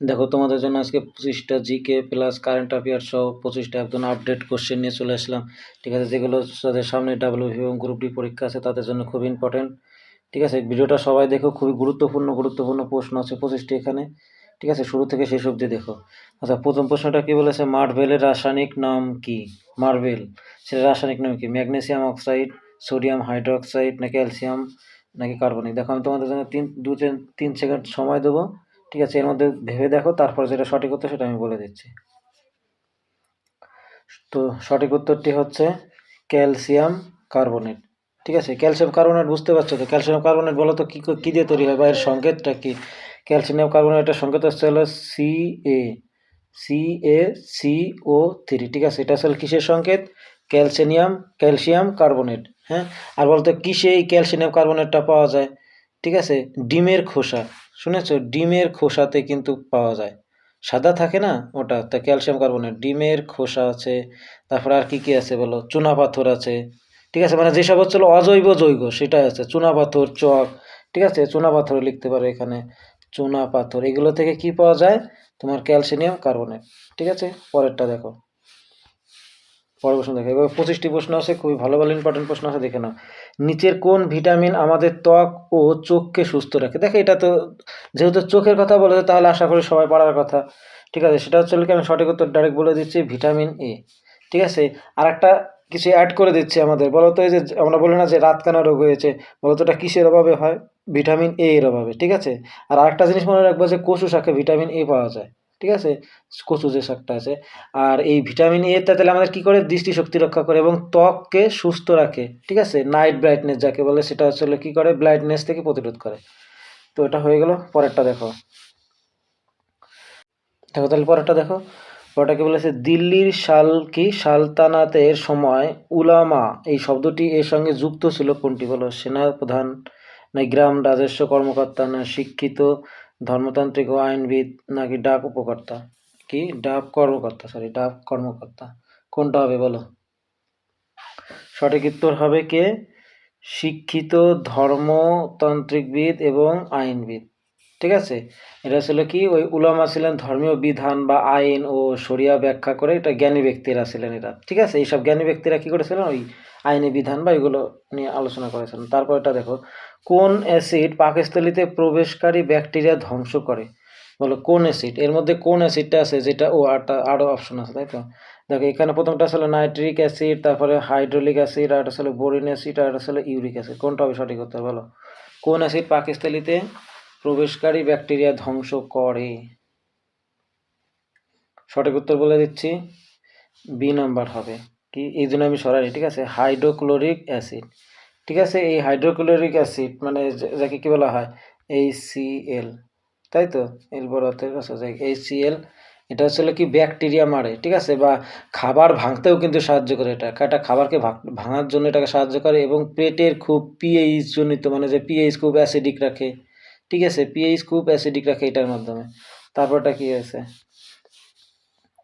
দেখো, তোমাদের জন্য আজকে পঁচিশটা জিকে প্লাস কারেন্ট অ্যাফেয়ার সহ পঁচিশটা একদম আপডেট কোশ্চেন নিয়ে চলে আসলাম। ঠিক আছে, যেগুলো যাদের সামনে ডাব্লিউ এবং গ্রুপ ডি পরীক্ষা আছে, তাদের জন্য খুব ইম্পর্টেন্ট ঠিক আছে, ভিডিওটা সবাই দেখো, খুবই গুরুত্বপূর্ণ গুরুত্বপূর্ণ প্রশ্ন আছে পঁচিশটি এখানে। ঠিক আছে, শুরু থেকে শেষ অবধি দেখো। আচ্ছা প্রথম প্রশ্নটা কি বলেছে? মার্বেলের রাসায়নিক নাম কি? মার্বেল সেটা রাসায়নিক নাম কি? ম্যাগনেসিয়াম অক্সাইড সোডিয়াম হাইড্রোক্সাইড না ক্যালসিয়াম নাকি কার্বনিক দেখো, আমি তোমাদের জন্য তিন, দু, তিন সেকেন্ড সময় দেবো। ঠিক আছে, এর মধ্যে ভেবে দেখো, তারপর যেটা সঠিক উত্তর সেটা আমি বলে দিচ্ছি। তো সঠিক উত্তরটি হচ্ছে ক্যালসিয়াম কার্বনেট। ঠিক আছে, ক্যালসিয়াম কার্বনেট বুঝতে পারছ তো? ক্যালসিয়াম কার্বনেট বলো তো, কী কী দিয়ে তৈরি হয় বা এর সংকেতটা কী? ক্যালসিয়াম কার্বনেটের সংকেত হচ্ছে হলো C A C A C O three ঠিক আছে, এটা আসলে কিসের সংকেত? ক্যালসিয়াম ক্যালসিয়াম কার্বনেট হ্যাঁ? আর বলতো কিসে এই ক্যালসিয়াম কার্বনেটটা পাওয়া যায়? ঠিক আছে, ডিমের খোসা। শুনেছো? ডিমের খোসাতে কিন্তু পাওয়া যায়। সাদা থাকে না ওটা? তা ক্যালসিয়াম কার্বনেট ডিমের খোসা আছে, তারপর আর কি কি আছে বলো? চুনা পাথর আছে। ঠিক আছে মানে যেসব হচ্ছে অজৈব যৌগ সেটাই আছে। চুনা পাথর চক ঠিক আছে? চুনা পাথর লিখতে পারো এখানে। চুনা পাথর, এগুলো থেকে কি পাওয়া যায়? তোমার ক্যালসিয়াম কার্বনেট ঠিক আছে? পরেরটা দেখো। পরের প্রশ্ন দেখো। এবার পঁচিশটি প্রশ্ন আছে, খুবই ভালো ভালো ইম্পর্টেন্ট প্রশ্ন আছে, দেখে নাও। নিচের কোন ভিটামিন আমাদের ত্বক ও চোখকে সুস্থ রাখে? দেখো এটা তো, যেহেতু চোখের কথা বলেছে, তাহলে আশা করি সবাই পড়ার কথা। ঠিক আছে, সেটা হচ্ছে আমি সঠিক উত্তর ডাইরেক্ট বলে দিচ্ছি, ভিটামিন এ ঠিক আছে আর একটা কিছু অ্যাড করে দিচ্ছি আমাদের। বলো তো এই যে, আমরা বলি না যে রাতকানা রোগ হয়েছে, বলো তো এটা কিসের অভাবে হয়? ভিটামিন এ এর অভাবে, ঠিক আছে? আর আরেকটা জিনিস মনে রাখব যে কচু শাকে ভিটামিন এ পাওয়া যায়। ঠিক আছে? কচু যে শাকটা আছে। আর এই ভিটামিন এটা তাহলে আমাদের কী করে? দৃষ্টিশক্তি রক্ষা করে এবং ত্বককে সুস্থ রাখে। ঠিক আছে? নাইট ব্রাইটনেস যাকে বলে, সেটা আসলে কী করে? ব্লাইটনেস থেকে প্রতিরোধ করে। তো এটা হয়ে গেল। পরেরটা দেখো। দেখো তাহলে পরেরটা দেখো। পরেরটা কি বলেছে, দিল্লির সাল কি? সালতানাতের সময় উলামা, এই শব্দটি এর সঙ্গে যুক্ত ছিল কোনটি? বলো। সেনা প্রধান না গ্রাম রাজস্ব কর্মকর্তা, না শিক্ষিত ধর্মতান্ত্রিক ও আইনবিদ নাকি ডাক উপকর্তা? কি? ডাক কর্মকর্তা সরি ডাক কর্মকর্তা। কোনটা হবে বলো? সঠিক উত্তর হবে কে? শিক্ষিত, ধর্মতান্ত্রিকবিদ এবং আইনবিদ। ঠিক আছে? এটা ছিল কি? ওই উলামা ছিলেন ধর্মীয় বিধান বা আইন ও সরিয়া ব্যাখ্যা করে এটা জ্ঞানী ব্যক্তিরা ছিলেন এরা। ঠিক আছে? এইসব জ্ঞানী ব্যক্তিরা কি করেছিলেন? ওই আইনি বিধান বা এগুলো নিয়ে আলোচনা করেছেন। তারপর এটা দেখো, কোন অ্যাসিড পাকস্থলিতে প্রবেশকারী ব্যাকটেরিয়া ধ্বংস করে? বলো, কোন অ্যাসিড? এর মধ্যে কোন অ্যাসিডটা আছে যেটা, ও আরটা আরও অপশন আছে, তাই তো? দেখো, এখানে প্রথমটা আসলে নাইট্রিক অ্যাসিড তারপরে হাইড্রোলিক অ্যাসিড আর আসলে বোরিন অ্যাসিড আর আসলে ইউরিক অ্যাসিড কোনটা হবে সঠিক উত্তর বলো? কোন অ্যাসিড পাকস্থলিতে প্রবেশকারী ব্যাকটেরিয়া ধ্বংস করে? সঠিক উত্তর বলে দিচ্ছি, বি নাম্বার হবে। কি? এই জন্য আমি সরাই, ঠিক আছে? Hydrochloric acid. ঠিক আছে? এই হাইড্রোক্লোরিক অ্যাসিড মানে যাকে কী বলা হয়? এই এল তাই তো? এল বড় এই সি এল এটা হচ্ছে কি? ব্যাকটেরিয়া মারে, ঠিক আছে? বা খাবার ভাঙতেও কিন্তু সাহায্য করে এটা। এটা খাবারকে ভাঙার জন্য এটাকে সাহায্য করে এবং পেটের খুব পিএইচ জনিত মানে যে পিএইচ খুব অ্যাসিডিক রাখে। ঠিক আছে? পিএইচ খুব অ্যাসিডিক রাখে এটার মাধ্যমে। তারপরটা কি আছে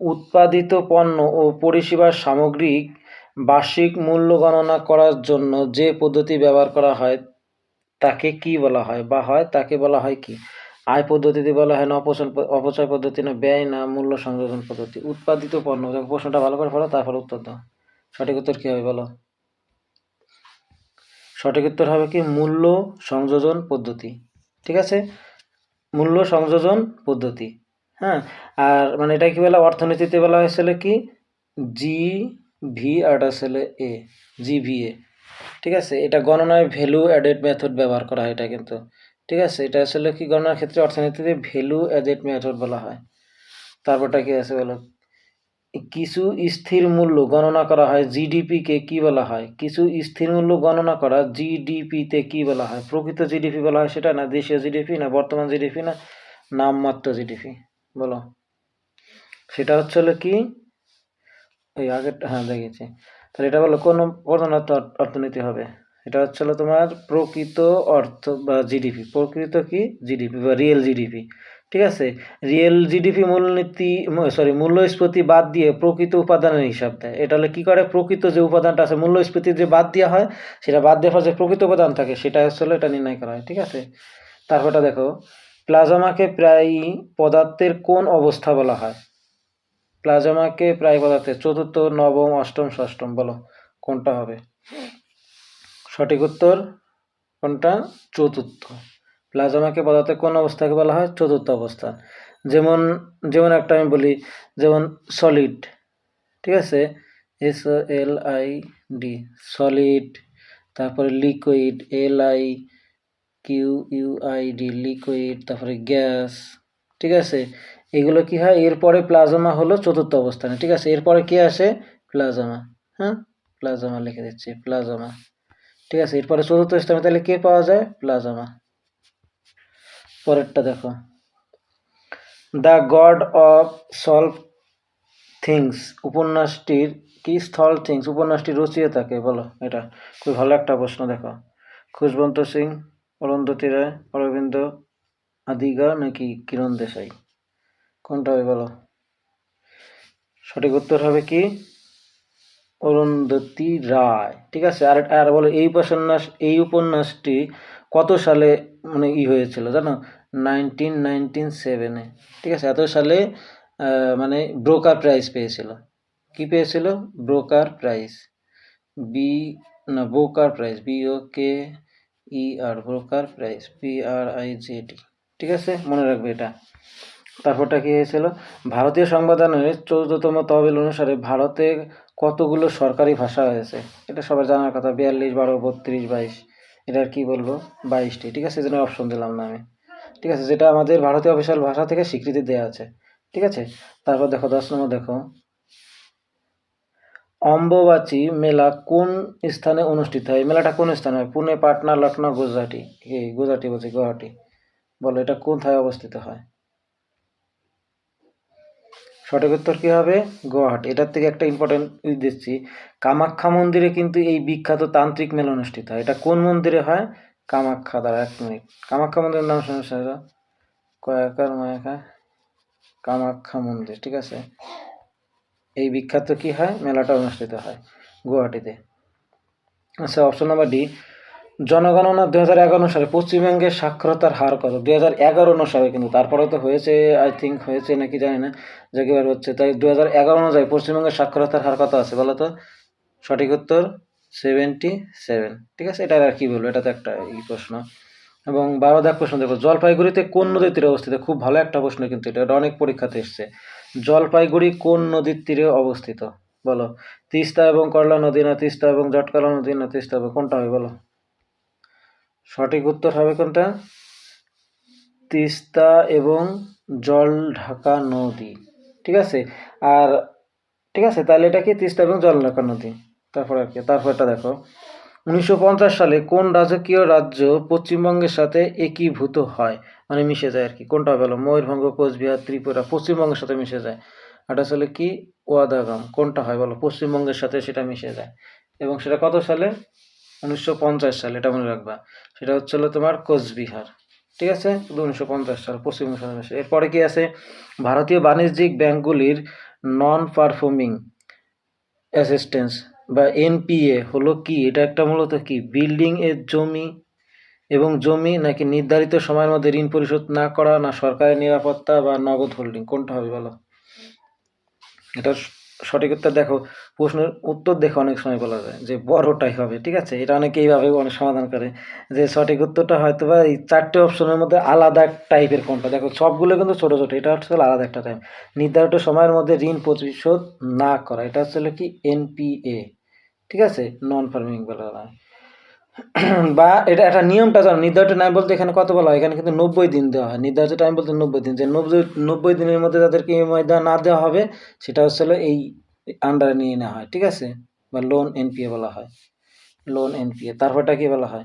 উৎপাদিত পণ্য ও পরিষেবার সামগ্রিক বার্ষিক মূল্য গণনা করার জন্য যে পদ্ধতি ব্যবহার করা হয়, তাকে কি বলা হয় বা হয়, তাকে বলা হয় কি? আয় পদ্ধতিতে বলা হয় না, অপচয় অপচয় পদ্ধতি না, ব্যয় না, মূল্য সংযোজন পদ্ধতি। উৎপাদিত পণ্য প্রশ্নটা ভালো করে ফেলো তারপর উত্তর দাও। সঠিক উত্তর কী হবে বলো? সঠিক উত্তর হবে কি? মূল্য সংযোজন পদ্ধতি। ঠিক আছে? মূল্য সংযোজন পদ্ধতি। হ্যাঁ? আর মানে এটা কি বলা অর্থনীতিতে বলা হয়েছিল কি? জি ভি আর আসলে এ জি ভি এ ঠিক আছে? এটা গণনায় ভ্যালু অ্যাডেড মেথড ব্যবহার করা হয় এটা কিন্তু, ঠিক আছে? এটা আসলে কি গণনার ক্ষেত্রে অর্থনীতিতে ভ্যালু অ্যাডেড মেথড বলা হয়। তারপরটা কি আছে বলো? কিছু স্থির মূল্য গণনা করা হয় জিডিপিকে কি বলা হয়? কিছু স্থির মূল্য গণনা করা জিডিপিতে কি বলা হয়? প্রকৃত জিডিপি বলা হয় সেটা না দেশীয় জিডিপি না বর্তমান জিডিপি না নামমাত্র জিডিপি বলো। সেটা হচ্ছে হলো কি? ওই আগের হ্যাঁ দেখেছি তাহলে এটা বলো, কোন প্রধানত অর্থনীতি হবে? এটা হচ্ছে হলো তোমার প্রকৃত অর্থ বা জিডিপি প্রকৃত কি? জিডিপি বা রিয়েল জিডিপি ঠিক আছে? রিয়েল জিডিপি মূলনীতি সরি মূল্যস্ফীতি বাদ দিয়ে প্রকৃত উপাদানের হিসাব দেয়। এটা হলে কী করে? প্রকৃত যে উপাদানটা আছে, মূল্যস্ফীতি যে বাদ দেওয়া হয়, সেটা বাদ দেওয়ার যে প্রকৃত উপাদান থাকে, সেটা হচ্ছে এটা নির্ণয় করা হয়। ঠিক আছে? তারপরটা দেখো। প্লাজমাকে প্রায়ই পদার্থের কোন অবস্থা বলা হয়? প্লাজমাকে প্রায় পদার্থের চতুর্থ, নবম, অষ্টম, ষষ্ঠম, বলো, কোনটা হবে? সঠিক উত্তর কোনটা? চতুর্থ। প্লাজমাকে পদার্থের কোন অবস্থাকে বলা হয়? চতুর্থ অবস্থা যেমন যেমন একটা আমি বলি, যেমন সলিড ঠিক আছে? S L I D solid তারপরে liquid L I Q U I liquid তারপরে গ্যাস ঠিক আছে? এগুলো কি হয়? এরপরে প্লাজমা হলো চতুর্থ অবস্থানে, ঠিক আছে? এরপরে কি আসে? প্লাজমা হ্যাঁ? প্লাজমা লিখে দিচ্ছি প্লাজমা ঠিক আছে? এরপরে চতুর্থ স্থানে তাহলে কে পাওয়া যায়? প্লাজমা পরেরটা দেখো। The god of small things উপন্যাসটির কি? স্থল থিংস উপন্যাসটি রচিয়ে থাকে বলো, এটা খুব ভালো একটা প্রশ্ন, দেখো। খুশবন্ত সিং অরুন্ধতী রায় অরবিন্দ আদিগা নাকি কিরণ দেশাই? কোনটা হবে বলো? সঠিক উত্তর হবে কি? অরুন্ধতী রায় ঠিক আছে, আর আর বলো, এই উপন্যাস, এই উপন্যাসটি কত সালে মানে ই হয়েছিল, জানো? নাইনটিন নাইনটিন সেভেনে। ঠিক আছে, এত সালে মানে ব্রোকার প্রাইজ পেয়েছিল। কি পেয়েছিল? Booker prize. বি, না, Booker prize, B, O, K E R Booker prize P R I J T ঠিক আছে? মনে রাখবে এটা। তারপরটা কি হয়েছিল? ভারতীয় সংবিধানের চৌদ্দতম তহবিল অনুসারে ভারতে কতগুলো সরকারি ভাষা হয়েছে? এটা সবার জানার কথা। বিয়াল্লিশ, বারো, বত্রিশ, বাইশ। এটার কি বলব? বাইশটি, ঠিক আছে? জন্য অপশন দিলাম না আমি। ঠিক আছে? যেটা আমাদের ভারতীয় অফিসিয়াল ভাষা থেকে স্বীকৃতি দেওয়া আছে। ঠিক আছে? তারপর দেখো, দশ নম্বর দেখো। অম্বুবাচী মেলা কোন স্থানে অনুষ্ঠিত হয়? মেলাটা কোন স্থানে হয়? পুনে, পাটনা লখনৌ গুজরাটি। এই গুজরাটি বলছি, গুয়াহাটি। বলো, এটা কোথায় অবস্থিত হয়? সঠিক উত্তর কি হবে? গুয়াহাটি। এটার থেকে একটা ইম্পর্টেন্ট দিচ্ছি কামাখ্যা মন্দিরে কিন্তু এই বিখ্যাত তান্ত্রিক মেলা অনুষ্ঠিত হয়। এটা কোন মন্দিরে হয়? কামাখ্যা। দ্বারা এক মিনিট। কামাখ্যা মন্দিরের নাম শুনেছে? কয়াকার মায়াকা কামাখ্যা মন্দির, ঠিক আছে? এই বিখ্যাত কি হয়? মেলাটা অনুষ্ঠিত হয় গুয়াহাটিতে। আচ্ছা অপশন নাম্বার ডি জনগণনা দু হাজার এগারো সালে পশ্চিমবঙ্গের সাক্ষরতার হার কত? দু হাজার এগারো অনুসারে কিন্তু। তারপরে তো হয়েছে আই থিঙ্ক হয়েছে নাকি জানি না, যে এবার হচ্ছে। তাই দু হাজার এগারো অনুযায়ী পশ্চিমবঙ্গের সাক্ষরতার হার কত আছে বলো তো? সঠিক উত্তর সেভেন্টি সেভেন ঠিক আছে? এটা আর কি বলব? এটা তো একটা ই প্রশ্ন। এবং বারো দাগ প্রশ্ন, দেখো, জলপাইগুড়িতে কোন নদীর তীরে অবস্থিত? খুব ভালো একটা প্রশ্ন কিন্তু এটা এটা অনেক পরীক্ষাতে এসছে। জলপাইগুড়ি কোন নদীর তীরে অবস্থিত? বলো। তিস্তা এবং করলা নদী না তিস্তা এবং জটকলা নদী না তিস্তা হবে কোনটা হবে, বলো। সঠিক উত্তর হবে কোনটা? তিস্তা এবং জল ঢাকা নদী, ঠিক আছে? আর, ঠিক আছে, তাহলে এটা কি তিস্তা এবং জল ঢাকা নদী? তারপর আর কি তারপর তারপরটা দেখো। উনিশশো পঞ্চাশ সালে কোন রাজকীয় রাজ্য পশ্চিমবঙ্গের সাথে একীভূত হয়? মানে মিশে যায় আর কি। কোনটা বলো ময়ূরভঙ্গ, কোচবিহার, ত্রিপুরা, পশ্চিমবঙ্গের সাথে মিশে যায়। এটা আসলে কি? ওয়াদাগাম। কোনটা হয় বলো? পশ্চিমবঙ্গের সাথে সেটা মিশে যায়। এবং সেটা কত সালে? উনিশশো পঞ্চাশ সালে, এটা মনে রাখবা। সেটা হচ্ছে তোমার কোচবিহার। ঠিক আছে? উনিশশো পঞ্চাশ সাল, পশ্চিমবঙ্গের সাথে মিশে। এরপরে কি আছে? ভারতীয় বাণিজ্যিক ব্যাংকগুলির নন পারফর্মিং অ্যাসিস্ট্যান্স বা এনপিএ হলো কি? এটা একটা মূলত কি? বিল্ডিং এর জমি এবং জমি নাকি নির্ধারিত সময়ের মধ্যে ঋণ পরিশোধ না করা না সরকারের নিরাপত্তা বা নগদ হোল্ডিং কোনটা হবে বলো? এটা সঠিক উত্তর দেখো। প্রশ্নের উত্তর দেখে অনেক সময় বলা যায় যে বড়টাই হবে, ঠিক আছে? এটা অনেকে এইভাবে অনেক সমাধান করে যে সঠিক উত্তরটা হয়তো বা এই চারটে অপশনের মধ্যে আলাদা টাইপের কোনটা? দেখো, সবগুলো কিন্তু ছোটো ছোটো। এটা হচ্ছে আলাদা একটা টাইপ নির্ধারিত সময়ের মধ্যে ঋণ পরিশোধ না করা। এটা হচ্ছে কি? এনপিএ ঠিক আছে? নন ফার্মিং বলা হয় বা এটা একটা নিয়মটা জানো, নির্ধারিত টাইম বলতে এখানে কত বলা হয়? এখানে কিন্তু নব্বই দিন দেওয়া হয়। নির্ধারিত টাইম বলতে নব্বই দিন। যে নব্বই নব্বই দিনের মধ্যে তাদেরকে ইএমআই দেওয়া না দেওয়া হবে, সেটা হচ্ছে এই আন্ডারে নিয়ে নেওয়া হয়, ঠিক আছে? বা লোন এনপিএ বলা হয়। লোন এনপিএ তারপরটা কি বলা হয়?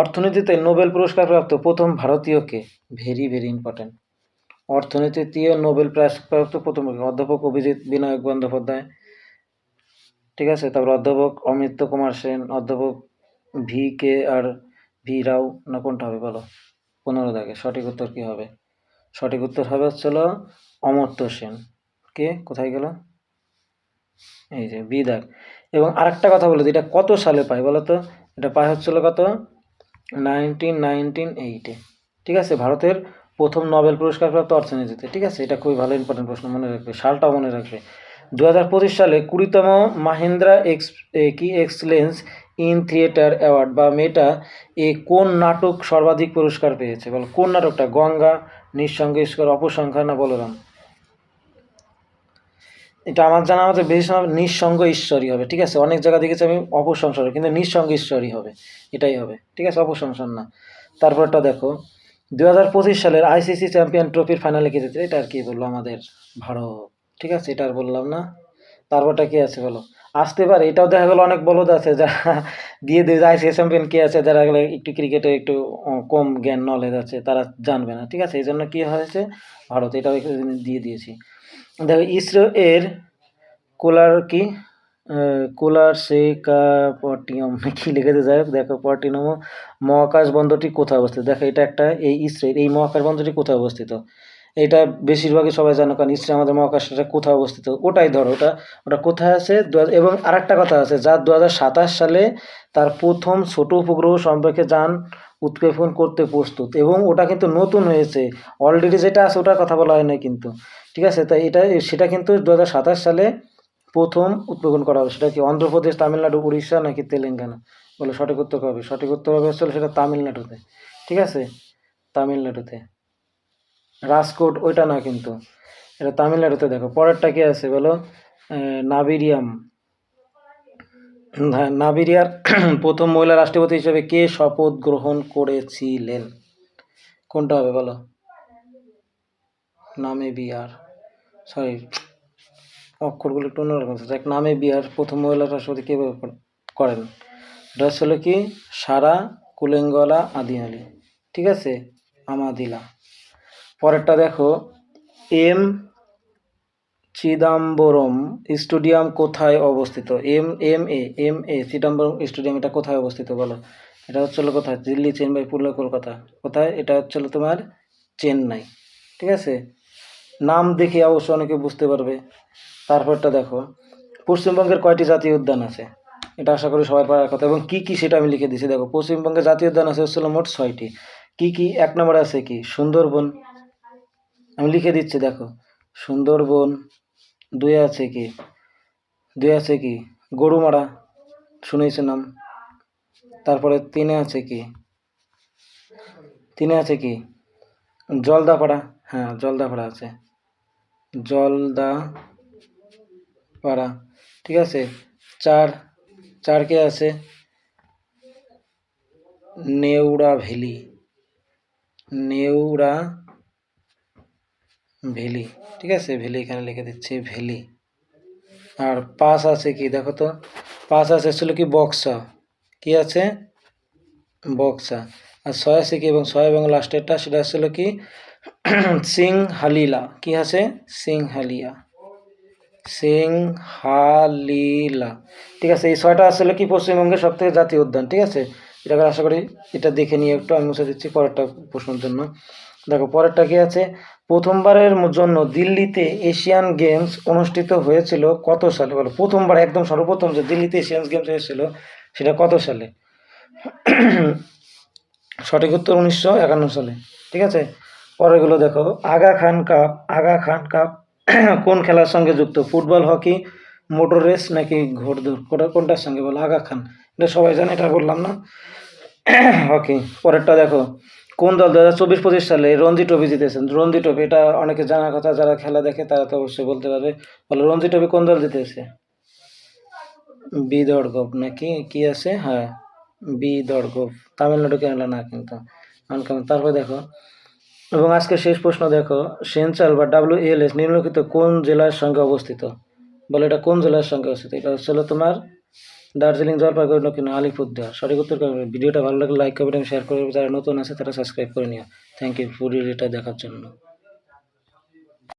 অর্থনীতিতে নোবেল পুরস্কার প্রাপ্ত প্রথম ভারতীয়কে ভেরি ভেরি ইম্পর্টেন্ট অর্থনীতিতে নোবেল প্রাপ্ত প্রথম অধ্যাপক অভিজিৎ বিনায়ক বন্দ্যোপাধ্যায়। ঠিক আছে? তারপর অধ্যাপক অমিত্য কুমার সেন, অধ্যাপক ভি কে আর ভি রাও, না কোনটা হবে বলো? পনেরো দাগে। সঠিক উত্তর কি হবে? সঠিক উত্তর হবে হচ্ছিল অমর্ত্য সেন। কে? কোথায় গেল? এই যে বি দাগ। এবং আরেকটা কথা বলে এটা কত সালে পায় বলো তো? এটা পায় হচ্ছিল কত? নাইনটিন নাইনটিন এইটে। ঠিক আছে? ভারতের প্রথম নোবেল পুরস্কার প্রাপ্ত অর্থনীতিতে। ঠিক আছে? এটা খুবই ভালো ইম্পর্টেন্ট প্রশ্ন মনে রাখবে, সালটাও মনে রাখবে। দু হাজার পঁচিশ সালে কুড়িতম মাহিন্দ্রা এক্স কি এক্সলেন্স ইন থিয়েটার অ্যাওয়ার্ড বা মেটা এ কোন নাটক সর্বাধিক পুরস্কার পেয়েছে? বলো, কোন নাটকটা? গঙ্গা নিঃসঙ্গ ঈশ্বর অপসংখ্যা না বলরাম? এটা আমার জানা মতে বেশি নিঃসঙ্গ ঈশ্বরী হবে, ঠিক আছে? অনেক জায়গা দেখেছি আমি অপসংসার কিন্তু নিঃসঙ্গ ঈশ্বরী হবে, এটাই হবে, ঠিক আছে? অপসংসার না। তারপরটা দেখো দু হাজার পঁচিশ সালের আইসিসি চ্যাম্পিয়ন ট্রফির ফাইনালে কে জিতেছে? এটা আর কি বলল আমাদের ভারত। ঠিক আছে, এটা আর বললাম না। তারপরটা কে আছে বলো? আসতে পারে এটাও দেখা গেলো অনেক বলদ আছে যারা দিয়ে দিয়ে আইসিসি চ্যাম্পিয়ন কে আছে যারা একটু ক্রিকেটে একটু কম জ্ঞান নলেজ আছে, তারা জানবে না, ঠিক আছে? এই জন্য কী হয়েছে? ভারত, এটাও এখানে দিয়ে দিয়েছি। দেখো ইসরো এর কোলার কি? কোলার সে পটিয়ম কি লিখেছে যাই হোক, দেখো, পটিনম মহাকাশ বন্দরটি কোথায় অবস্থিত? দেখো, এটা একটা এই ইসরোর এই মহাকাশ বন্দরটি কোথায় অবস্থিত? এটা বেশিরভাগই সবাই জানো, কারণ ইসরো আমাদের মহাকাশটা কোথায় অবস্থিত? ওটাই ধরো, ওটা ওটা কোথায় আছে? এবং আরেকটা কথা আছে, যা দু হাজার সাতাশ সালে তার প্রথম ছোট উপগ্রহ সম্পর্কে যান, উৎক্ষেপণ করতে প্রস্তুত, এবং ওটা কিন্তু নতুন হয়েছে। অলরেডি যেটা আছে ওটার কথা বলা হয় না কিন্তু, ঠিক আছে? তাই এটা, সেটা কিন্তু দু হাজার সাতাশ সালে প্রথম উৎক্ষেপণ করা হবে। সেটা কি অন্ধ্রপ্রদেশ, তামিলনাড়ু, উড়িষ্যা নাকি তেলেঙ্গানা? বলে সঠিক উত্তর হবে সঠিক উত্তর হবে আসলে সেটা তামিলনাড়ুতে, ঠিক আছে? তামিলনাড়ুতে। রাজকোট, ওইটা না কিন্তু। এটা তামিলনাড়ুতে দেখো। পরেরটা কি আছে বলো? নাবিরিয়াম। নাবিরিয়ার প্রথম মহিলা রাষ্ট্রপতি হিসেবে কে শপথ গ্রহণ করেছিলেন? কোনটা হবে বলো? নামে বিহার সরি অক্ষরগুলো একটু অন্যরকম দেখ নামে বিহার প্রথম মহিলা রাষ্ট্রপতি কে করেন? এটা হলো কি? সারা কুলেঙ্গলা আদিয়ালি ঠিক আছে? আমাদিলা। পরেরটা দেখো। এম চিদাম্বরম স্টেডিয়াম কোথায় অবস্থিত? M M A M A, Chidambaram stadium, এটা কোথায় অবস্থিত বলো? এটা হচ্ছে কোথায়? দিল্লি, চেন্নাই, পুরুলিয়া, কলকাতা। কোথায়? এটা হচ্ছে তোমার চেন্নাই। ঠিক আছে? নাম দেখে অবশ্য অনেকে বুঝতে পারবে। তারপরটা দেখো। পশ্চিমবঙ্গের কয়টি জাতীয় উদ্যান আছে? এটা আশা করি সবাই পারার কথা। এবং কি কি সেটা আমি লিখে দিয়েছি, দেখো। পশ্চিমবঙ্গের জাতীয় উদ্যান আছে হচ্ছিল মোট ছয়টি। কি কি? এক নম্বরে আছে কি? সুন্দরবন। আমি লিখে দিচ্ছি, দেখো। সুন্দরবন, দুই আছে কি? দুই আছে কি? গরুমারা, শুনেছে নাম। তারপরে তিনে আছে কি? তিনে আছে কি? জলদাপাড়া হ্যাঁ জলদাপাড়া আছে। জলদা পাড়া ঠিক আছে? চার চার কে আছে? নেউড়া ভ্যালি। নেউড়া ভ্যালি ঠিক আছে? ভ্যালি এখানে লিখে দিচ্ছি ভ্যালি আর পাস আছে কি? দেখো তো, পাস আছে ছিল কি বক্সা? কি আছে? বক্সা। আর ছয় আছে কি? এবং ছয় এবং লাস্টেরটা সেটা ছিল কি? সিংহালিলা। কি আছে? সিংহালিয়া সিংহালিলা। ঠিক আছে, এই ছয়টা আসলে কি পশ্চিমবঙ্গের সব থেকে জাতীয় উদ্যান, ঠিক আছে? এটাকে আশা করি এটা দেখে নিয়ে একটু আমি মুছে দিচ্ছি পরেরটা প্রশ্নের জন্য। দেখো, পরেরটা কি আছে? প্রথমবারের জন্য দিল্লিতে এশিয়ান গেমস অনুষ্ঠিত হয়েছিল কত সালে? বলো, প্রথমবার একদম সর্বপ্রথম যে দিল্লিতে এশিয়ান গেমস হয়েছিল সেটা কত সালে? সঠিক উত্তর উনিশশো একান্ন সালে। ঠিক আছে? পরেরগুলো দেখো, আগা খান কাপ, আগা খান কাপ, কোন খেলার সঙ্গে যুক্ত? ফুটবল, হকি, মোটর রেস নাকি ঘোড়দৌড় কোনটা কোনটার সঙ্গে? বলো, আগা খান। এটা সবাই জানে, এটা বললাম না। হকি। পরেরটা দেখো কোন দল? দু হাজার চব্বিশ পঁচিশ সালে রঞ্জি ট্রফি জিতেছেন। রঞ্জি ট্রফি, এটা অনেকে জানার কথা, যারা খেলা দেখে তারা তো অবশ্যই বলতে পারবে। বলো, রঞ্জি ট্রফি কোন দল জিতেছে? বিদর্গভ নাকি? কি আছে? হ্যাঁ বিদর্গভ তামিলনাড়ু, কেরালা, না কিন্তু। তারপর দেখো। এবং আজকে শেষ প্রশ্ন দেখো। সেঞ্চাল বা ডাব্লিউ এল এস নিম্নলিখিত কোন জেলার সঙ্গে অবস্থিত? বলে, এটা কোন জেলার সঙ্গে অবস্থিত? এটা হচ্ছে তোমার দার্জিলিং, জলপাইগুড়ি দক্ষিণ দেওয়া সঠিক উত্তর করবে ভিডিওটা ভালো লাগলে লাইক করবেন শেয়ার করবে যারা নতুন আছে তারা সাবস্ক্রাইব করে নিও। থ্যাংক ইউ ফুল এটা দেখার জন্য।